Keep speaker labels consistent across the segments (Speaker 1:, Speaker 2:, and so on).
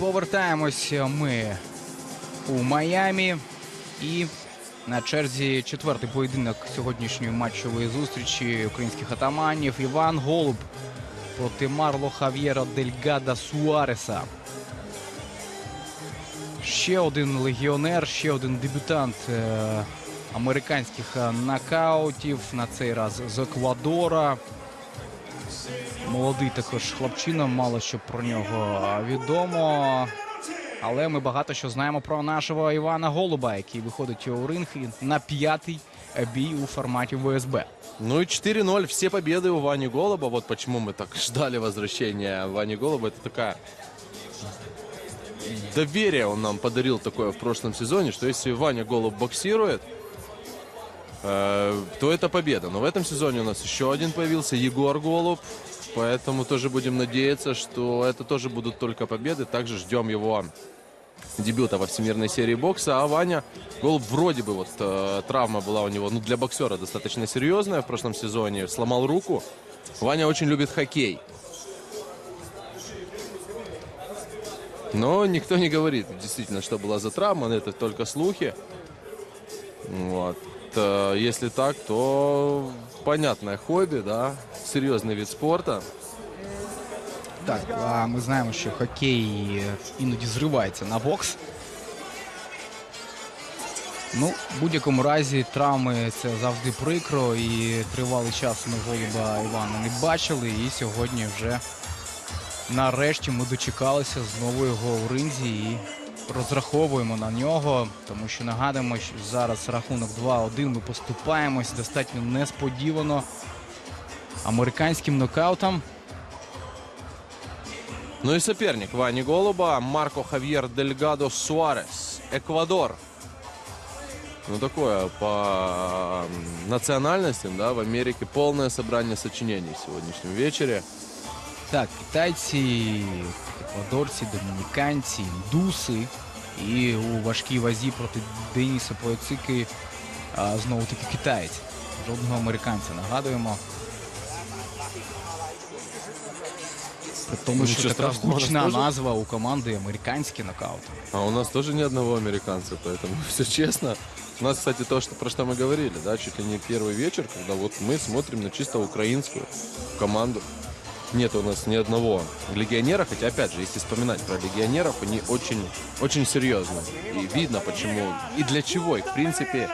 Speaker 1: повертаємося ми у Майамі. І на черзі четвертий поєдинок сьогоднішньої матчової зустрічі українських атаманів Іван Голуб проти Марло Хав'єра Дельгада Суареса. Ще один легіонер, ще один дебютант е, американських нокаутів. На цей раз з Еквадора. Молодий також хлопчина, мало що про нього відомо. Але ми багато що знаємо про нашого Івана Голуба, який виходить у ринг і на п'ятий бій у форматі ВСБ.
Speaker 2: Ну и 4-0, все победы у Вани Голуба. Вот почему мы так ждали возвращения Вани Голуба. Это такая... Доверие он нам подарил такое в прошлом сезоне, что если Ваня Голуб боксирует, э, то это победа. Но в этом сезоне у нас еще один появился, Егор Голуб. Поэтому тоже будем надеяться, что это тоже будут только победы. Также ждем его дебюта во всемирной серии бокса. А Ваня Голуб вроде бы вот э, травма была у него, ну для боксера достаточно серьезная в прошлом сезоне. Сломал руку. Ваня очень любит хоккей. Но никто не говорит действительно, что была за травма, это только слухи. Вот. Э, Если так, то понятное хобби, да, серьезный вид спорта.
Speaker 1: Так, а ми знаємо, що хокей іноді зривається на бокс. Ну, в будь-якому разі травми це завжди прикро, і тривалий час ми голуба Івана не бачили. І сьогодні вже нарешті ми дочекалися знову його у ринзі і розраховуємо на нього, тому що нагадуємо, що зараз рахунок 2-1. Ми поступаємось достатньо несподівано американським нокаутом.
Speaker 2: Ну и соперник Вани Голуба Марко Хавьер Дельгадо Суарес, Эквадор. Ну такое по национальностям, да, в Америке полное собрание сочинений в сегодняшнем вечере.
Speaker 1: Так, китайці, еквадорці, домініканці, індуси. І у важкій вазі проти Деніса Поецики а, знову таки китаєць. Жодного американця нагадуємо. При тому, що
Speaker 2: Нічого
Speaker 1: така
Speaker 2: страшного, у нас
Speaker 1: гучна
Speaker 2: теж?
Speaker 1: назва у команди американські нокаути.
Speaker 2: А у нас тоже ни одного американца, поэтому все честно. У нас, кстати, то, что, про что мы говорили, да, чуть ли не первый вечер, когда вот мы смотрим на чисто украинскую команду. Нет у нас ни одного легионера, хотя, опять же, если вспоминать про легионеров, они очень, очень серьезные. И видно, почему и для чего их, в принципе,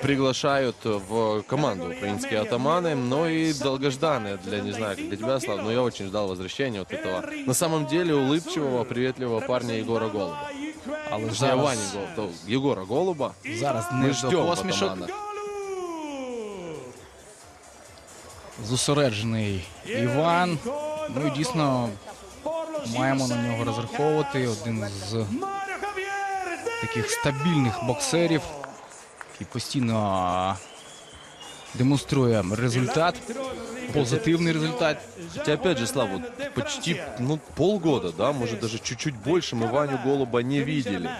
Speaker 2: приглашают в команду украинские атаманы, но и долгожданные для, не знаю, как для тебя, Слав, но я очень ждал возвращения вот этого, на самом деле, улыбчивого, приветливого парня Егора Голуба.
Speaker 1: Але
Speaker 2: Точнее,
Speaker 1: зараз,
Speaker 2: Вани Гол- то Егора Голуба.
Speaker 1: зараз не
Speaker 2: ждем
Speaker 1: до
Speaker 2: в
Speaker 1: посмішок.
Speaker 2: атаманах.
Speaker 1: Зосереджений Іван. Ну і дійсно маємо на нього розраховувати. Один з таких стабільних боксерів, який постійно демонструє результат, позитивний результат.
Speaker 2: Хотя, опять же, Слава, вот почти ну, полгода, да, может даже чуть-чуть больше мы Ваню Голуба не видели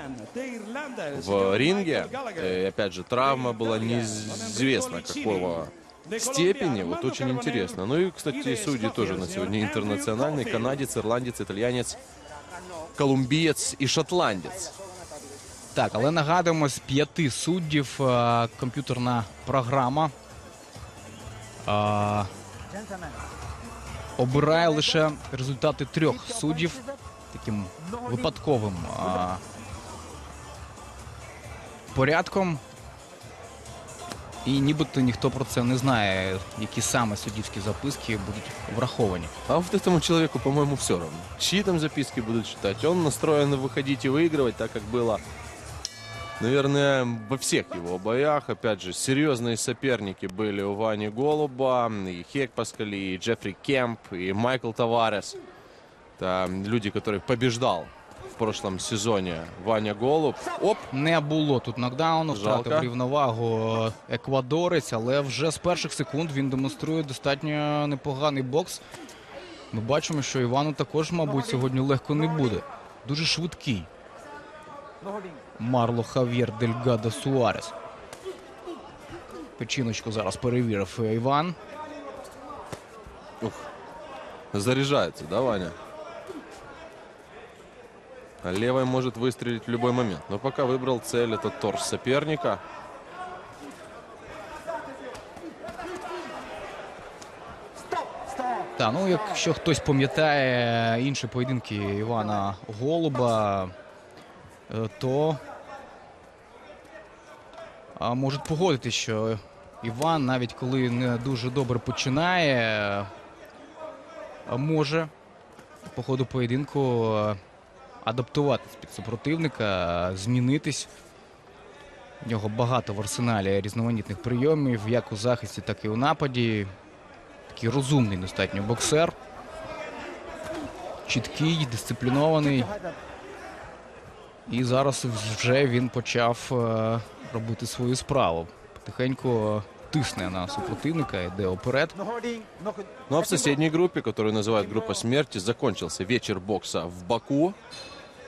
Speaker 2: в ринге. И, опять же, травма была неизвестно какого степени. Вот очень интересно. Ну и, кстати, судьи тоже на сегодня интернациональные. Канадец, ирландец, итальянец, колумбиец и шотландец.
Speaker 1: Так, але нагадуємо, з п'яти суддів а, комп'ютерна програма а, обирає лише результати трьох суддів таким випадковим а, порядком. І нібито ніхто про це не знає, які саме суддівські записки будуть враховані.
Speaker 2: А вот этому человеку, по-моему, все равно. Чьи там записки будут читать? Он настроен выходить и выигрывать, так как было, наверное, во всех его боях. Опять же, серьезные соперники были у Вани Голуба, и Хек Паскали, и Джеффри Кемп, и Майкл Таварес. Это люди, которых побеждал в прошлом сезоне Ваня Голуб. Оп,
Speaker 1: Не було тут нокдауну,
Speaker 2: Жалко.
Speaker 1: втратив рівновагу еквадорець, але вже з перших секунд він демонструє достатньо непоганий бокс. Ми бачимо, що Івану також, мабуть, сьогодні легко не буде. Дуже швидкий. Марло Хав'єр Дельгадо Суарес. Печіночку зараз перевірив Іван.
Speaker 2: заряжается, да, Ваня? А левой может выстрелить в любой момент. Но пока выбрал цель, это торс соперника.
Speaker 1: Та, ну якщо хтось пам'ятає інші поєдинки Івана Голуба, е, то а, можуть погодити, що Іван, навіть коли не дуже добре починає, а, може по ходу поєдинку е, адаптуватись під супротивника, змінитись. У нього багато в арсеналі різноманітних прийомів, як у захисті, так і у нападі. Такий розумний достатньо боксер. Чіткий, дисциплінований. І зараз вже він почав е, робити свою справу. Потихеньку тисне на супротивника, йде оперед.
Speaker 2: Ну а в соседней группе, которую называют группа смерти, закончился вечер бокса в Баку.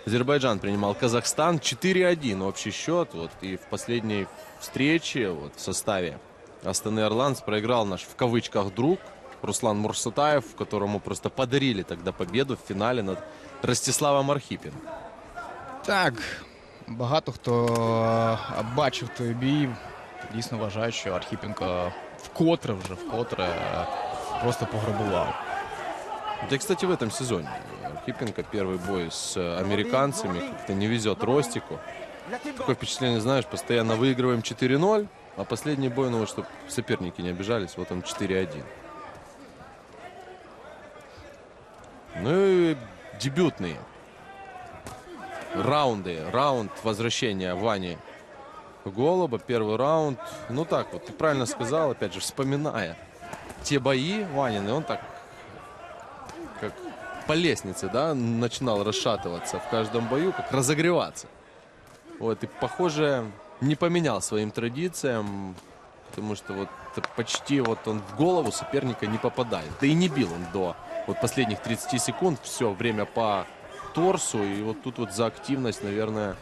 Speaker 2: Азербайджан принимал Казахстан 4-1 общий счет. Вот, и в последней встрече вот, в составе Астаны Орландс проиграл наш в кавычках друг Руслан Мурсатаев, которому просто подарили тогда победу в финале над Ростиславом Архипиным.
Speaker 1: Так, багато хто е, бачив той бій. Дійсно вважають, що Архіпенко вкотре вже вкотре е, просто пограбував.
Speaker 2: Да, кстати, в этом сезоне Архипенко первый бой с э, американцами как-то не везет Ростику. Такое впечатление, знаешь, постоянно выигрываем 4-0, а последний бой, ну вот, чтобы соперники не обижались, вот он 4-1. Ну и дебютные раунды. Раунд возвращения Вани Голуба, первый раунд. Ну так вот, ты правильно сказал, опять же, вспоминая те бои Ванины, он так по лестнице, да, начинал расшатываться в каждом бою, как разогреваться. Вот, и, похоже, не поменял своим традициям, потому что вот почти вот он в голову соперника не попадает. Да и не бил он до вот последних 30 секунд, все время по торсу, и вот тут вот за активность, наверное,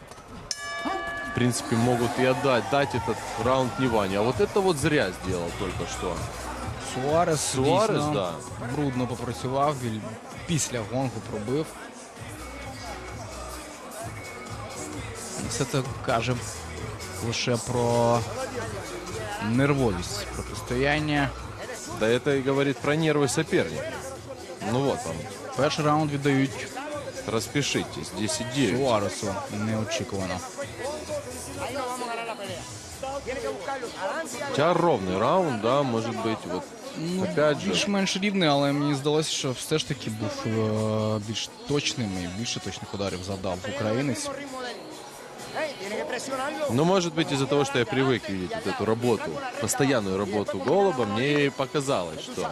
Speaker 2: в принципе, могут и отдать, дать этот раунд не Ване. А вот это вот зря сделал только что.
Speaker 1: Суарес,
Speaker 2: Суарес,
Speaker 1: дійсно
Speaker 2: да.
Speaker 1: брудно попрацював, він після гонгу пробив. І Все це каже лише про нервовість протистояння.
Speaker 2: Да это и говорит про нервы соперника. Ну вот он,
Speaker 1: Перший раунд віддають
Speaker 2: распишитесь, 10-9.
Speaker 1: Суаресу неочікувано.
Speaker 2: Хотя ровный раунд, да, может быть, вот
Speaker 1: Ну,
Speaker 2: опять же.
Speaker 1: більш-менш рівний, але мені здалося, що все ж таки був е, більш точним і більше точних ударів завдав українець.
Speaker 2: Ну, может быть, из-за того, что я привык видеть вот эту работу, постоянную работу Голуба, мне и показалось, что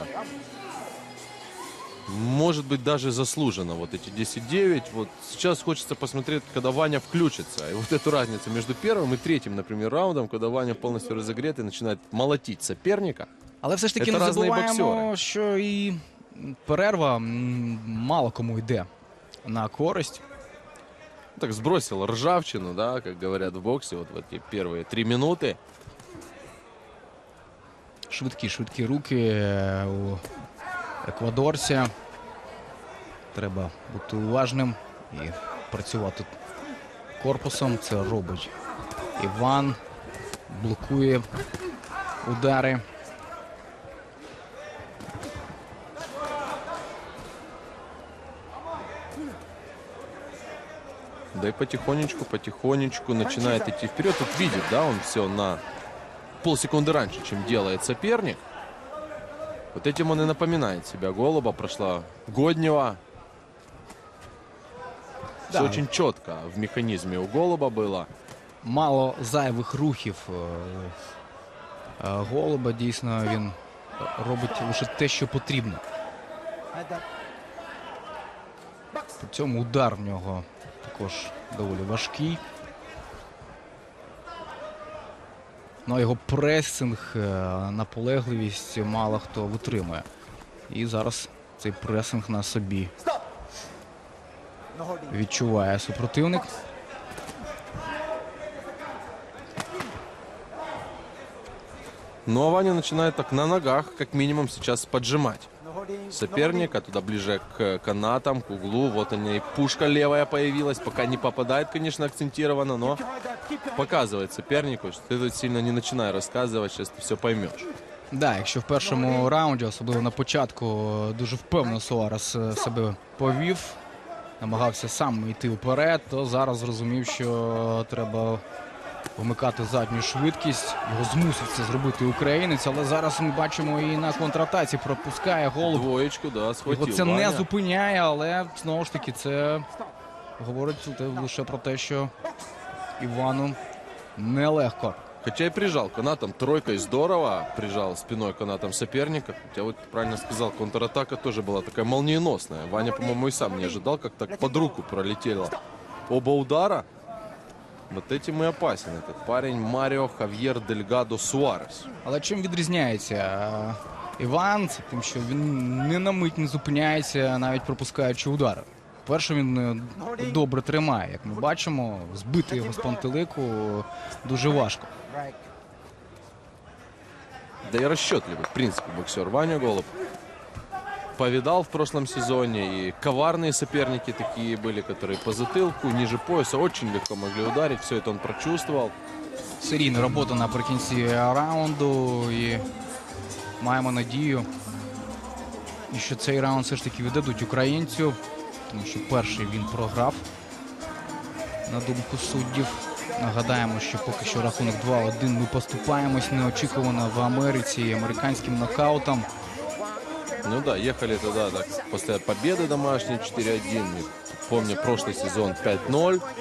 Speaker 2: может быть даже заслуженно вот эти 10-9. Вот сейчас хочется посмотреть, когда Ваня включится. И вот эту разницу между первым и третьим, например, раундом, когда Ваня полностью разогрет и начинает молотить соперника.
Speaker 1: Але все ж таки
Speaker 2: Це
Speaker 1: не
Speaker 2: різні
Speaker 1: забуваємо,
Speaker 2: боксери.
Speaker 1: що і перерва м, мало кому йде на користь.
Speaker 2: Так сбросил ржавчину, да, как говорят в боксе, вот в эти первые три минуты.
Speaker 1: Швидкі, швидкі руки е, у еквадорця. Треба бути уважним і працювати корпусом. Це робить Іван. Блокує удари.
Speaker 2: Да и потихонечку, потихонечку начинает идти вперед. Тут видит, да, он все на полсекунды раньше, чем делает соперник. Вот этим он и напоминает себя. Голуба прошла Годнева. Все
Speaker 1: Да.
Speaker 2: очень четко в механизме у Голуба было.
Speaker 1: Мало зайвих рухів е, е, голуба. Дійсно, він робить лише те, що потрібно. При цьому удар в нього також доволі важкий. Ну, а його пресинг, е, наполегливість мало хто витримує. І зараз цей пресинг на собі відчуває супротивник.
Speaker 2: Ну а Ваня начинает так на ногах, как минимум, сейчас поджимать соперника, туда ближе к канатам, к углу. Вот они, и пушка левая появилась. Пока не попадает, конечно, акцентированно, но показывает сопернику, что ты тут сильно не начинай рассказывать, сейчас ты все поймешь.
Speaker 1: Да, якщо в першому раунді, особливо на початку, дуже впевнено Суарес е, себе повів, намагався сам йти вперед, то зараз зрозумів, що треба вмикати задню швидкість. Його змусив це зробити українець, але зараз ми бачимо і на контратаці пропускає голуб.
Speaker 2: Двоечку, да,
Speaker 1: Його
Speaker 2: схватил.
Speaker 1: це не зупиняє, але знову ж таки це говорить лише про те, що Івану нелегко.
Speaker 2: Хотя и прижал канатом тройкой здорово, прижал спиной канатом соперника. Хотя вот правильно сказал, контратака тоже была такая молниеносная. Ваня, по-моему, и сам не ожидал, как так под руку пролетело. Оба удара. Вот этим и опасен этот парень Марио Хавьер Дельгадо Суарес.
Speaker 1: Але чим відрізняється е, Іван? Це тим, що він не на мить не зупиняється, навіть пропускаючи удари. Перше він е, добре тримає, як ми бачимо, збити його з пантелику дуже важко.
Speaker 2: Да и расчетливый, в принципе, боксер Ваня Голуб. Повидал в прошлом сезоне, и коварные соперники такие были, которые по затылку, ниже пояса очень легко могли ударить. Все это он прочувствовал.
Speaker 1: Серійна робота наприкінці раунду і маємо надію, і що цей раунд все ж таки віддадуть українцю, тому що перший він програв на думку суддів. Нагадаємо, що поки що рахунок 2-1 ми поступаємось неочікувано в Америці американським нокаутом.
Speaker 2: Ну да, ехали тогда так, после победы домашней 4-1. И Помню, прошлый сезон 5-0. Как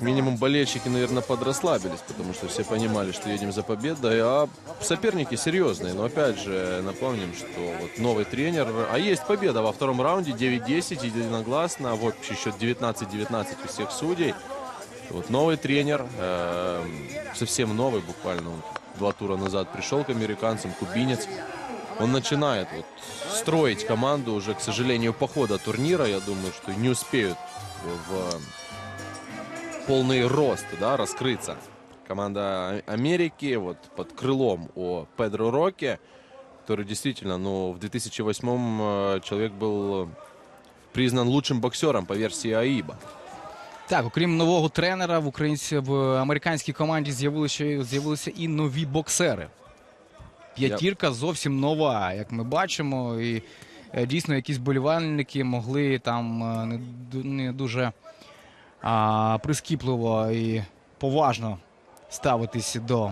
Speaker 2: Минимум болельщики, наверное, подрасслабились, потому что все понимали, что едем за победой. А соперники серьезные. Но опять же, напомним, что вот новый тренер. А есть победа во втором раунде 9-10, единогласно. В общий счет 19-19 у всех судей. Вот новый тренер, эм, совсем новый буквально, он два тура назад пришел к американцам, кубинец. Он начинает вот строить команду уже, к сожалению, по ходу турнира. Я думаю, что не успеют в полный рост, да, раскрыться. Команда Америки вот под крылом о Педро Роке, который действительно, ну, в 2008 э, человек был признан лучшим боксером по версии АИБа.
Speaker 1: Так, окрім нового тренера, в українці в американській команді з'явилися з'явилися і нові боксери. П'ятірка зовсім нова, як ми бачимо, і е, дійсно якісь болівальники могли там е, не, ду- не дуже а, прискіпливо і поважно ставитись до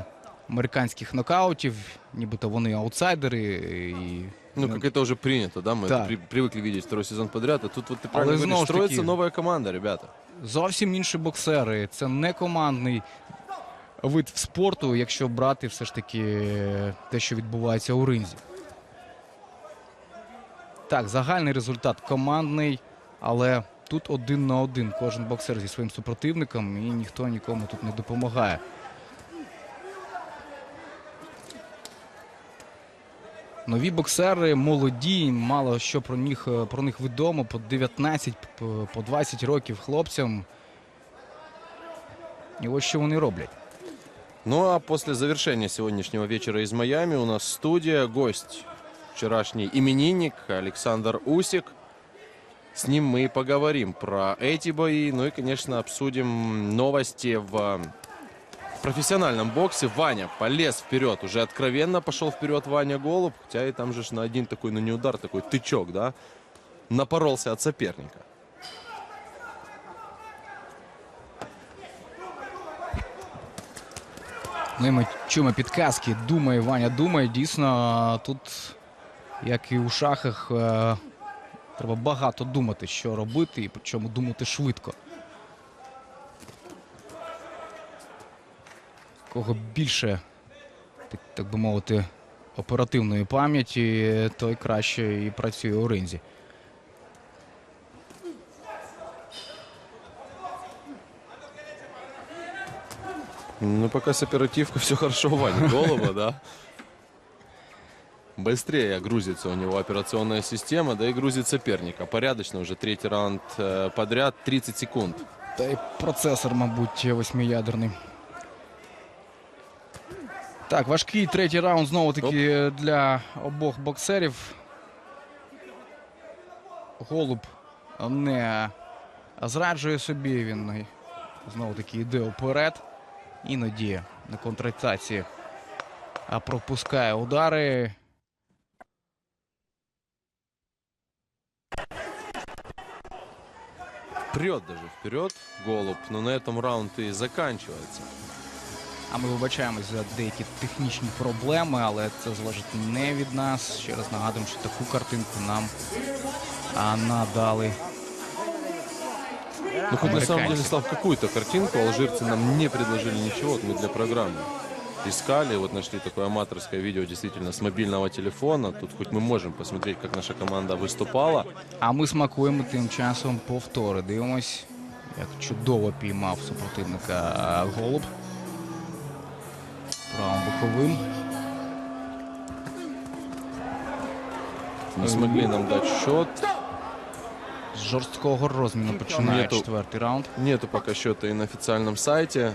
Speaker 1: американських нокаутів, нібито вони аутсайдери. І,
Speaker 2: Ну, как это уже принято, да, мы
Speaker 1: Да.
Speaker 2: это при- привыкли видеть второй сезон подряд, а тут вот ты
Speaker 1: Але
Speaker 2: правильно говоришь,
Speaker 1: знову ж
Speaker 2: строится
Speaker 1: таки-
Speaker 2: новая команда, ребята.
Speaker 1: зовсім інші боксери. Це не командний вид спорту, якщо брати все ж таки те, що відбувається у ринзі. Так, загальний результат командний, але тут один на один кожен боксер зі своїм супротивником, і ніхто нікому тут не допомагає. Нові боксери молоді, мало що про них, е, про них відомо, по 19, по 20 років хлопцям. І ось що вони роблять.
Speaker 2: Ну а после завершения сегодняшнего вечера из Майами у нас студия, гость, вчерашний именинник Александр Усик. С ним мы и поговорим про эти бои, ну и, конечно, обсудим новости в профессиональном боксе. Ваня полез вперед, уже откровенно пошел вперед Ваня Голуб, хотя и там же на один такой, ну не удар, такой тычок, да, напоролся от соперника.
Speaker 1: Ну і ми чуємо підказки. Думає, Ваня думає. Дійсно, тут, як і у шахах, е, треба багато думати, що робити, і причому думати швидко. Кого більше, так, так би мовити, оперативної пам'яті, той краще і працює у ринзі.
Speaker 2: Ну, пока с оперативкой все хорошо у Вани Голуба, да. Быстрее грузится у него операционная система, да и грузит соперника. Порядочно уже третий раунд э, подряд, 30 секунд.
Speaker 1: Та й процесор, мабуть, восьмиядерний. Так, важкий третій раунд знову таки для обох боксерів. Голуб не зраджує собі. Він знову таки йде вперед. Іноді на контратації а пропускає удари.
Speaker 2: Прет даже вперед голубь, но на этом раунд и заканчивается.
Speaker 1: А ми вибачаємось за деякі технічні проблеми, але це залежить не від нас. Ще раз нагадуємо, що таку картинку нам а, надали.
Speaker 2: Ну, хоть на самом
Speaker 1: Американцы.
Speaker 2: деле, Слав, какую-то картинку алжирцы нам не предложили ничего, вот мы для программы искали, вот нашли такое аматорское видео действительно с мобильного телефона. Тут хоть мы можем посмотреть, как наша команда выступала.
Speaker 1: А ми смакуємо тим часом повтори. Дивимось, як чудово піймав супротивника а, голуб. Правим боковим.
Speaker 2: Не смогли нам дать счет.
Speaker 1: З жорсткого розміну починає
Speaker 2: Нету.
Speaker 1: четвертий раунд.
Speaker 2: Нету пока счета и на официальном сайте.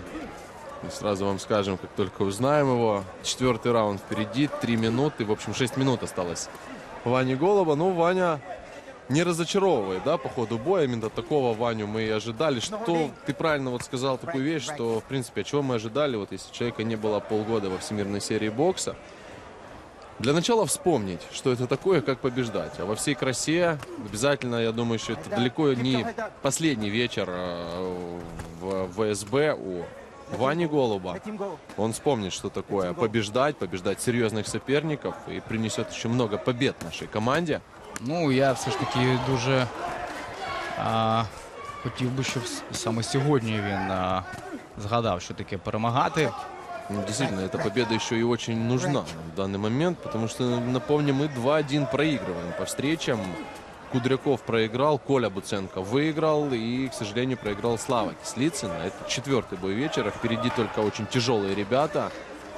Speaker 2: И сразу вам скажем, как только узнаем его. Четвертый раунд впереди, три минуты. В общем, шесть минут осталось Ване Голова. Ну, Ваня не разочаровывает, да, по ходу боя. Именно такого Ваню мы и ожидали. Что ты правильно вот сказал такую вещь, что, в принципе, чего мы ожидали, вот если человека не было полгода во всемирной серии бокса. Для начала вспомнить, что это такое, как побеждать. А во всей красе обязательно, я думаю, что это далеко не последний вечер э, в ВСБ у Вани Голуба. Он вспомнит, что такое побеждать, побеждать серьезных соперников и принесет еще много побед нашей команде.
Speaker 1: Ну, я все ж таки дуже а, хотів би, щоб с- саме сьогодні він а, згадав, що таке перемагати.
Speaker 2: Ну, Действительно, эта победа еще и очень нужна в данный момент, потому что, напомню, мы 2-1 проигрываем по встречам. Кудряков проиграл, Коля Буценко выиграл и, к сожалению, проиграл Слава Кислицына. Это четвертый бой вечера. Впереди только очень тяжелые ребята.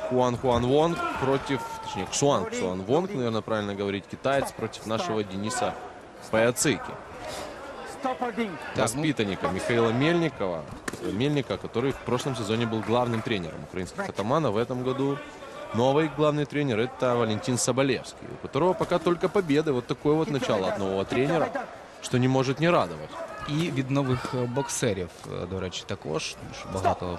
Speaker 2: Хуан Хуан Вонг против, точнее, Ксуан Ксуан Вонг, наверное, правильно говорить, китаец против нашего Дениса Паяцики. Воспитанника Михаила Мельникова, Мельника, который в прошлом сезоне был главным тренером украинских атаманов. В этом году новый главный тренер это Валентин Соболевский, у которого пока только победы. Вот такое вот начало от нового тренера, что не может не радовать.
Speaker 1: і від нових е, боксерів, е, до речі, також. тому що Багато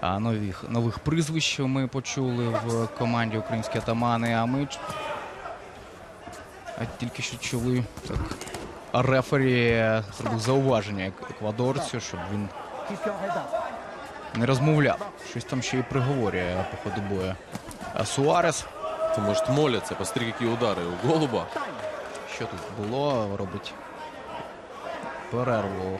Speaker 1: а, нових, нових прізвищ ми почули в команді українські атамани. А ми ч- а тільки що чули так. Рефері е, зробив зауваження ек- еквадорцю, щоб він не розмовляв. Щось там ще й приговорює по ходу бою. А Суарес,
Speaker 2: Это может молятся, посмотри, какие удары у Голуба.
Speaker 1: що тут було, робить перерву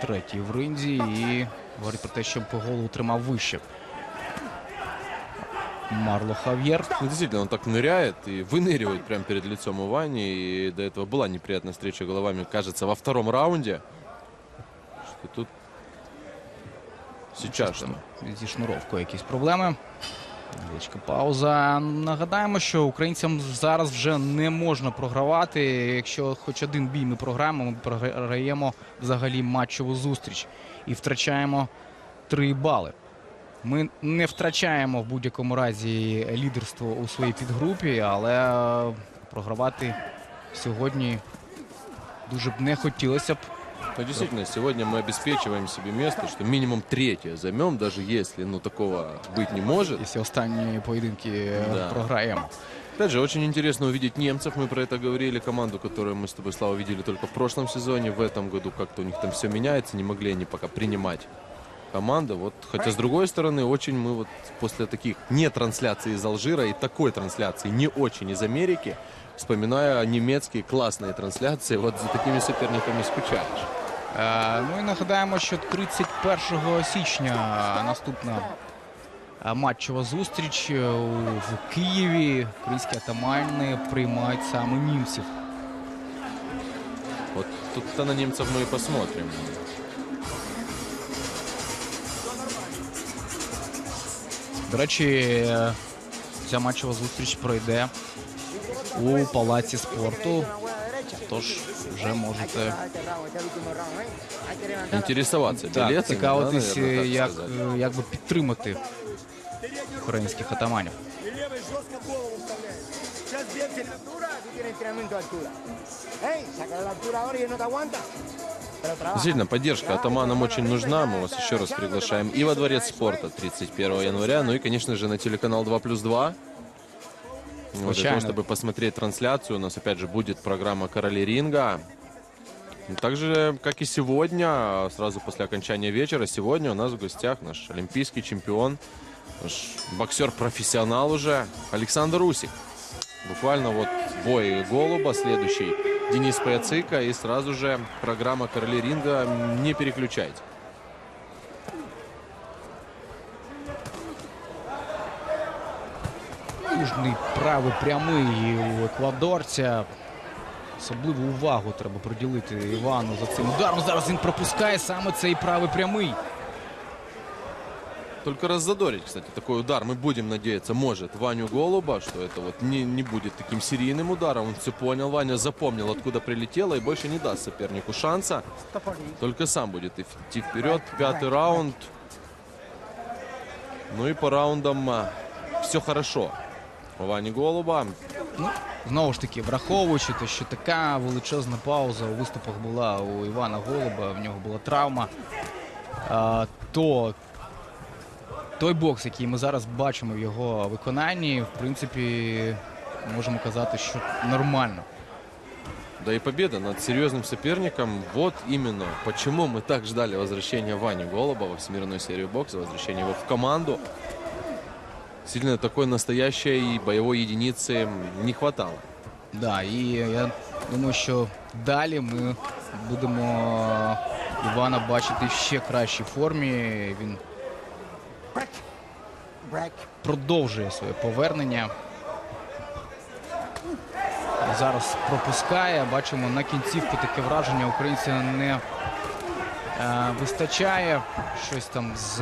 Speaker 1: третій в ринзі і говорить про те, що по голову тримав вище. Марло Хав'єр.
Speaker 2: Ну, действительно, он так ныряет и выныривает прямо перед лицом у Вани. И до этого была неприятная встреча головами, кажется, во втором раунде. Что тут сейчас что?
Speaker 1: Зі шнуровкою якісь проблеми. Невеличка пауза. Нагадаємо, що українцям зараз вже не можна програвати. Якщо хоч один бій ми програємо, ми програємо взагалі матчову зустріч і втрачаємо три бали. Ми не втрачаємо в будь-якому разі лідерство у своїй підгрупі, але програвати сьогодні дуже б не хотілося б.
Speaker 2: Ну, действительно, сегодня мы обеспечиваем себе место, что минимум третье займем, даже если ну, такого быть не может.
Speaker 1: Якщо останні поєдинки е,
Speaker 2: Да.
Speaker 1: програємо.
Speaker 2: Опять же, очень интересно увидеть немцев. Мы про это говорили. Команду, которую мы с тобой, Слава, видели только в прошлом сезоне. В этом году как-то у них там все меняется. Не могли они пока принимать команду. Вот, хотя, с другой стороны, очень мы вот после таких не трансляций из Алжира и такой трансляции не очень из Америки, вспоминая немецкие классные трансляции, вот за такими соперниками скучаешь.
Speaker 1: Е, Ну і нагадаємо, що 31 січня наступна матчова зустріч е, в Києві. Українські атамани приймають саме німців.
Speaker 2: Вот тут-то на немцев мы и посмотрим.
Speaker 1: До речі, е, ця матчова зустріч пройде у палаці спорту. Тож вже можете
Speaker 2: Интересоваться
Speaker 1: так,
Speaker 2: билетами,
Speaker 1: цікавитись,
Speaker 2: да, наверное,
Speaker 1: е,
Speaker 2: так
Speaker 1: як,
Speaker 2: сказать.
Speaker 1: е, як би підтримати українських атаманів.
Speaker 3: Y levый жестко голову вставляет. Сейчас Бексель. Altura, tú tienes entrenamiento de altura. Ey, saca la altura ahora y no te aguanta. Pero trabaja.
Speaker 2: Действительно, поддержка атаманам очень нужна. Мы вас еще раз приглашаем и во Дворец спорта 31 января, ну и, конечно же, на телеканал 2 плюс 2. Вот, для
Speaker 1: Случайно.
Speaker 2: того, чтобы посмотреть трансляцию, у нас опять же будет программа «Короли ринга». Так же, как и сегодня, сразу после окончания вечера, сегодня у нас в гостях наш олимпийский чемпион, наш боксер-профессионал уже, Александр Усик. Буквально вот бой голуба, следующий Денис Паяцика и сразу же программа «Короли ринга». Не переключайте.
Speaker 1: Южний правий прямий у еквадорця. Особливу увагу треба приділити Івану за цим ударом. Зараз він пропускає саме цей правий прямий.
Speaker 2: Только раззадорить, кстати, такой удар. Мы будем надеяться, может, Ваню Голуба, что это вот не, не будет таким серийным ударом. Он все понял, Ваня запомнил, откуда прилетело и больше не даст сопернику шанса. Только сам будет идти вперед. Пятый раунд. Ну и по раундам все хорошо. У Вани Голуба.
Speaker 1: Ну, знову ж таки, враховуючи те, що така величезна пауза у виступах була у Івана Голуба, в нього була травма, а, то той бокс, який ми зараз бачимо в його виконанні, в принципі, можемо казати, що нормально.
Speaker 2: Да и победа над серьезным соперником. Вот именно почему мы так ждали возвращения Вани Голуба во всемирную серию бокса, возвращения его в команду. Сильно такой настоящей боевой единицы не хватало.
Speaker 1: Да, і я думаю, що далі ми будемо Івана бачити в ще кращій формі. Він продовжує своє повернення. Зараз пропускає. Бачимо на кінцівку таке враження українця не е, вистачає. Щось там з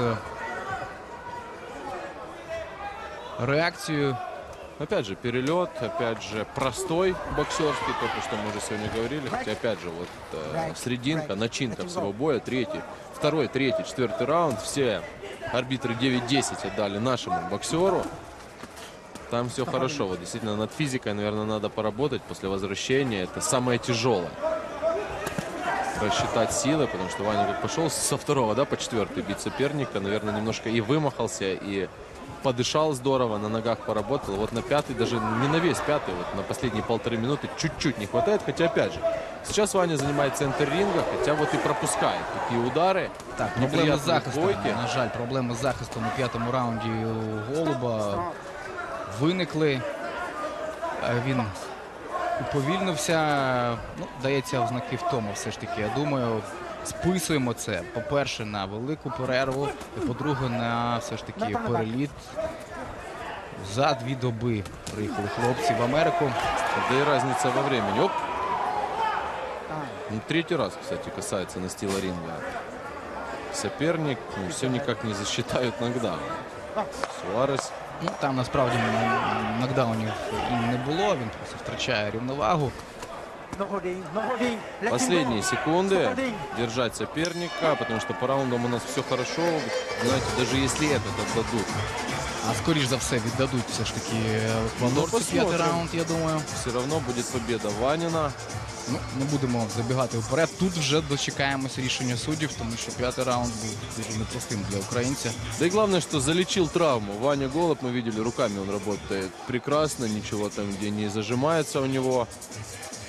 Speaker 1: реакцією.
Speaker 2: Опять же, перелет, опять же, простой боксерский, то, что мы уже сегодня говорили. Хотя, опять же, вот э, срединка, начинка всего боя, третий, второй, третий, четвертый раунд. Все арбитры 9-10 отдали нашему боксеру. Там все хорошо. Вот действительно над физикой, наверное, надо поработать после возвращения. Это самое тяжелое. Рассчитать силы, потому что Ваня как пошел со второго, да, по четвертый бить соперника, наверное, немножко и вымахался, и подышал здорово, на ногах поработал. Вот на пятый, даже не на весь пятый, вот на последние полторы минуты чуть-чуть не хватает. Хотя, опять же, сейчас Ваня занимает центр ринга, хотя вот и пропускает такие удары.
Speaker 1: Так, проблеми з
Speaker 2: неприятные
Speaker 1: захистом.
Speaker 2: двойки.
Speaker 1: На жаль, проблеми з захистом у п'ятому раунді у Голуба виникли. Е, Він уповільнився. Ну, дається ознаки втому все ж таки. Я думаю, списуємо це, по-перше, на велику перерву, і по-друге, на все ж таки переліт. За дві доби приїхали хлопці в Америку.
Speaker 2: Да и разница во времени. Оп. Ну, третий раз, кстати, касается настила ринга. Соперник ну, все никак не засчитают нокдаун. Суарес
Speaker 1: Ну, там насправді нокдаунів і не було, він просто втрачає рівновагу.
Speaker 2: Последние
Speaker 3: go.
Speaker 2: секунды
Speaker 3: Stop holding.
Speaker 2: держать соперника, потому что по раундам у нас все хорошо. Знаете, даже если этот отдадут,
Speaker 1: А скоріш за все віддадуть все ж таки еквадорцю
Speaker 2: посмотрим.
Speaker 1: п'ятий раунд, я думаю.
Speaker 2: все равно будет победа Ванина.
Speaker 1: Ну, не будемо забігати вперед. Тут вже дочекаємося рішення суддів, тому що п'ятий раунд був дуже непростим для українця.
Speaker 2: Да и главное, что залечил травму. Ваня Голуб, мы видели, руками он работает прекрасно, ничего там, где не зажимается у него.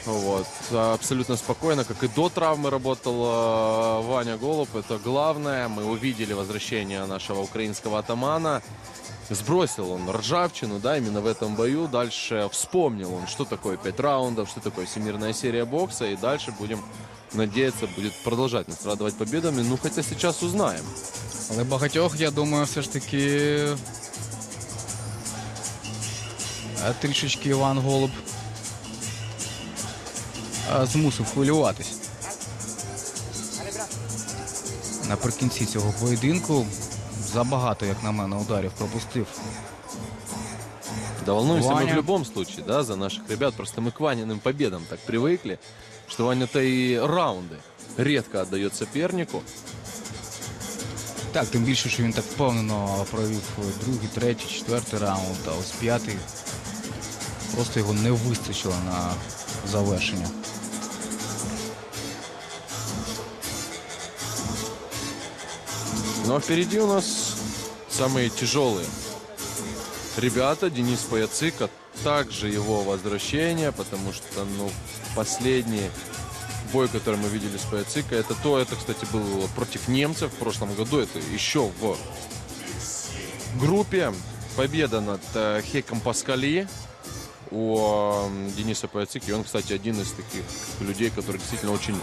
Speaker 2: Вот. Абсолютно спокойно, как и до травмы работал э, Ваня Голуб. Это главное. Мы увидели возвращение нашего украинского атамана. Сбросил он ржавчину, да, именно в этом бою. Дальше вспомнил он, что такое 5 раундов, что такое всемирная серия бокса. И дальше будем надеяться, будет продолжать нас радовать победами. Ну, хотя сейчас узнаем.
Speaker 1: Але багатьох, я думаю, все ж таки трішечки Іван Голуб змусив хвилюватись. Наприкінці цього поєдинку забагато, як на мене, ударів пропустив.
Speaker 2: Да волнуемся мы
Speaker 1: Ваня.
Speaker 2: в любом случае, да, за наших ребят. Просто мы к Ваниным победам так привыкли, что Ваня-то и раунды редко отдает сопернику.
Speaker 1: Так, тим більше, що він так впевнено провів другий, третій, четвертий раунд, а ось п'ятий. Просто його не вистачило на завершення.
Speaker 2: Ну а впереди у нас самые тяжелые ребята. Денис Паяцик, а также его возвращение, потому что, ну, последний бой, который мы видели с Паяцика, это то, это, кстати, было против немцев в прошлом году, это еще в группе. Победа над э, Хеком Паскали у Дениса Паяцика. Он, кстати, один из таких людей, который действительно очень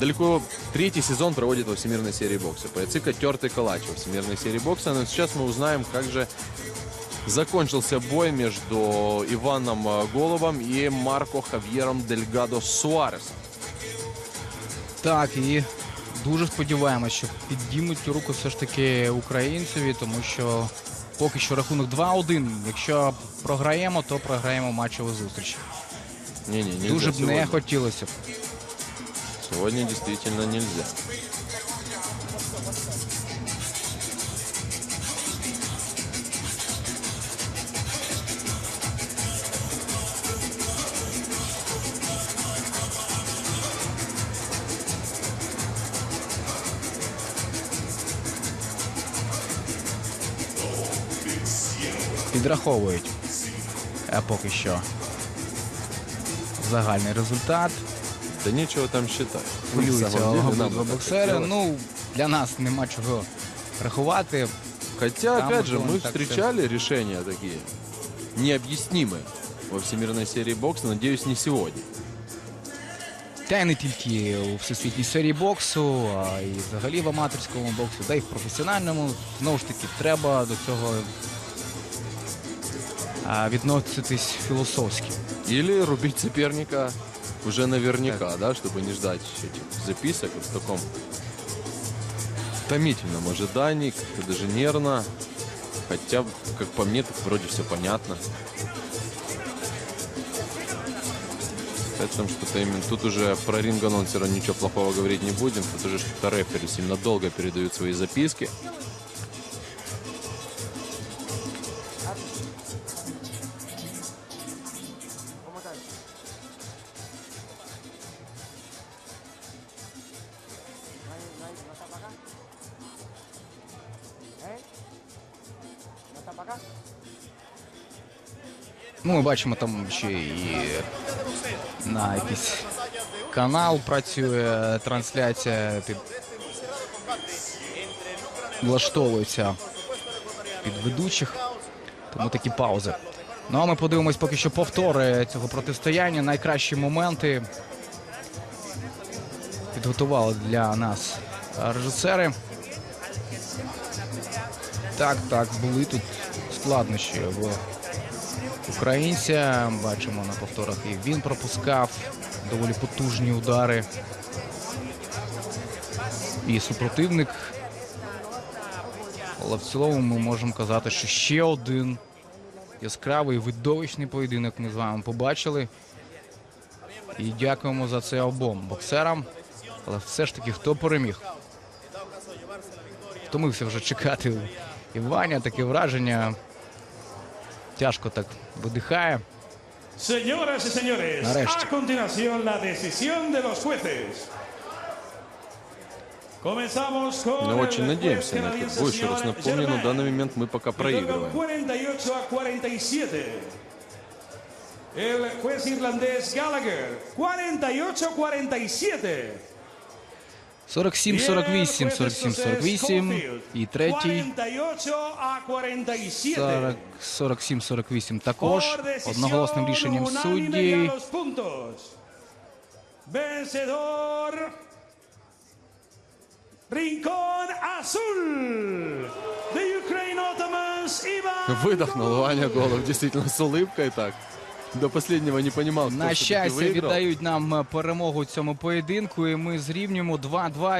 Speaker 2: далеко третий сезон проводит во Всемирной серии бокса. Паяцика тертый калач во Всемирной серии бокса. Но сейчас мы узнаем, как же закончился бой между Иваном э, Голубом и Марко Хавьером Дельгадо Суаресом.
Speaker 1: Так, і дуже сподіваємося, що підіймуть руку все ж таки українцеві, тому що поки що рахунок 2-1. Якщо програємо, то програємо матчову зустріч.
Speaker 2: Не-не, нельзя
Speaker 1: Дуже б
Speaker 2: сегодня.
Speaker 1: не хотілося. б.
Speaker 2: Сегодня действительно нельзя.
Speaker 1: Підраховують е, поки що загальний результат.
Speaker 2: Да нечего там считать. На
Speaker 1: Хвилюються
Speaker 2: самом деле, нам
Speaker 1: обидва
Speaker 2: так
Speaker 1: боксери.
Speaker 2: хотелось.
Speaker 1: Ну, для нас нема чого рахувати.
Speaker 2: Хотя,
Speaker 1: Там
Speaker 2: опять же,
Speaker 1: вот
Speaker 2: мы
Speaker 1: он так
Speaker 2: встречали решения такие необъяснимые во Всемирной серии бокса. Надеюсь, не сегодня.
Speaker 1: Та й не тільки у всесвітній серії боксу, а й взагалі в аматорському боксі, да й в професіональному. Знову ж таки, треба до цього а, відноситись філософськи.
Speaker 2: Или рубить соперника уже наверняка, да, чтобы не ждать этих записок в таком томительном ожидании, как-то даже нервно. Хотя, как по мне, так вроде все понятно. Поэтому что-то именно тут уже про ринг-анонсера ничего плохого говорить не будем. Тут уже что-то рефери сильно долго передают свои записки.
Speaker 1: Бачимо там ще і на якийсь канал працює трансляція, під... влаштовується під ведучих, тому такі паузи. Ну а ми подивимось поки що повтори цього протистояння. Найкращі моменти підготували для нас режисери. Так, так, були тут складнощі в українця. Бачимо на повторах і він пропускав доволі потужні удари. І супротивник. Але в цілому ми можемо казати, що ще один яскравий видовищний поєдинок ми з вами побачили. І дякуємо за це обом боксерам. Але все ж таки, хто переміг? Втомився вже чекати і Ваня, таке враження. Тяжко так видихає.
Speaker 4: Señoras y señores,
Speaker 1: Нарешті.
Speaker 4: a continuación la decisión de los jueces. Comenzamos con
Speaker 2: Но
Speaker 4: el
Speaker 2: очень надеемся на этот
Speaker 4: canadiense,
Speaker 2: бой. Еще раз напомню, на данный момент мы пока проигрываем.
Speaker 4: 48 a 47. El juez irlandés Gallagher, 48-47.
Speaker 1: 47-48, 47-48. І третій
Speaker 4: 48 a 47.
Speaker 1: 40 47-48 також. Одноголосним рішенням судді.
Speaker 4: Vencedor. Rincón Azul. The Ukraine Ottomans Iván
Speaker 2: Выдохнул Ваня Голов действительно с улыбкой так. До последнего не понимал, кто
Speaker 1: На щастя, віддають нам перемогу в цьому поєдинку, і ми зрівнюємо 2-2.